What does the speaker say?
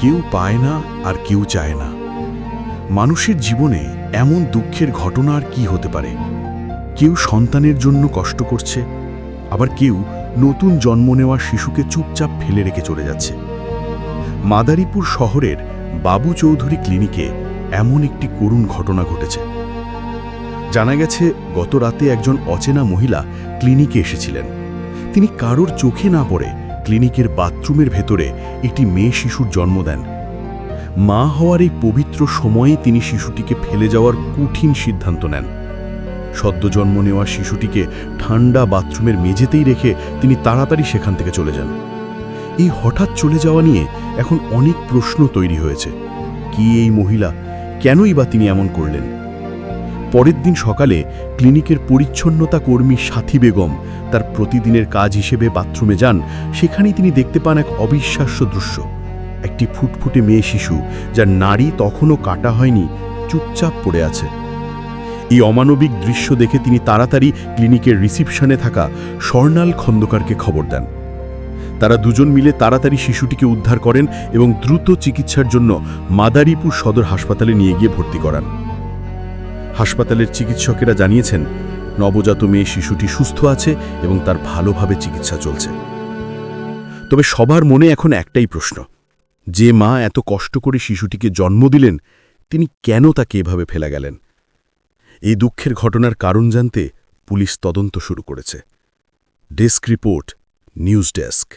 কেউ পায় না আর কেউ চায় না। মানুষের জীবনে এমন দুঃখের ঘটনা আর কি হতে পারে? কেউ সন্তানের জন্য কষ্ট করছে, আবার কেউ নতুন জন্ম নেওয়া শিশুকে চুপচাপ ফেলে রেখে চলে যাচ্ছে। মাদারীপুর শহরের বাবু চৌধুরী ক্লিনিকে এমন একটি করুণ ঘটনা ঘটেছে। জানা গেছে, গত রাতে একজন অচেনা মহিলা ক্লিনিকে এসেছিলেন। তিনি কারোর চোখে না পড়ে ক্লিনিকের বাথরুমের ভেতরে একটি মেয়ে শিশুর জন্ম দেন। মা হওয়ার এই পবিত্র সময়ে তিনি শিশুটিকে ফেলে যাওয়ার কঠিন সিদ্ধান্ত নেন। সদ্য জন্ম নেওয়া শিশুটিকে ঠান্ডা বাথরুমের মেঝেতেই রেখে তিনি তাড়াতাড়ি সেখান থেকে চলে যান। এই হঠাৎ চলে যাওয়া নিয়ে এখন অনেক প্রশ্ন তৈরি হয়েছে। কি এই মহিলা? কেনই বা তিনি এমন করলেন? পরের দিন সকালে ক্লিনিকের পরিচ্ছন্নতা কর্মী সাথী বেগম তার প্রতিদিনের কাজ হিসেবে বাথরুমে যান, সেখানেই তিনি দেখতে পান এক অবিশ্বাস্য দৃশ্য। একটি ফুটফুটে মেয়ে শিশু, যার নারী তখনও কাটা হয়নি, চুপচাপ পড়ে আছে। এই অমানবিক দৃশ্য দেখে তিনি তাড়াতাড়ি ক্লিনিকের রিসিপশনে থাকা স্বর্ণাল খন্দকারকে খবর দেন। তারা দুজন মিলে তাড়াতাড়ি শিশুটিকে উদ্ধার করেন এবং দ্রুত চিকিৎসার জন্য মাদারীপুর সদর হাসপাতালে নিয়ে গিয়ে ভর্তি করান। হাসপাতালের চিকিৎসকেরা জানিয়েছেন, নবজাত মেয়ে শিশুটি সুস্থ আছে এবং তার ভালোভাবে চিকিৎসা চলছে। তবে সবার মনে এখন একটাই প্রশ্ন, যে মা এত কষ্ট করে শিশুটিকে জন্ম দিলেন, তিনি কেন তাকে এভাবে ফেলা গেলেন? এই দুঃখের ঘটনার কারণ জানতে পুলিশ তদন্ত শুরু করেছে। Desk report, news desk.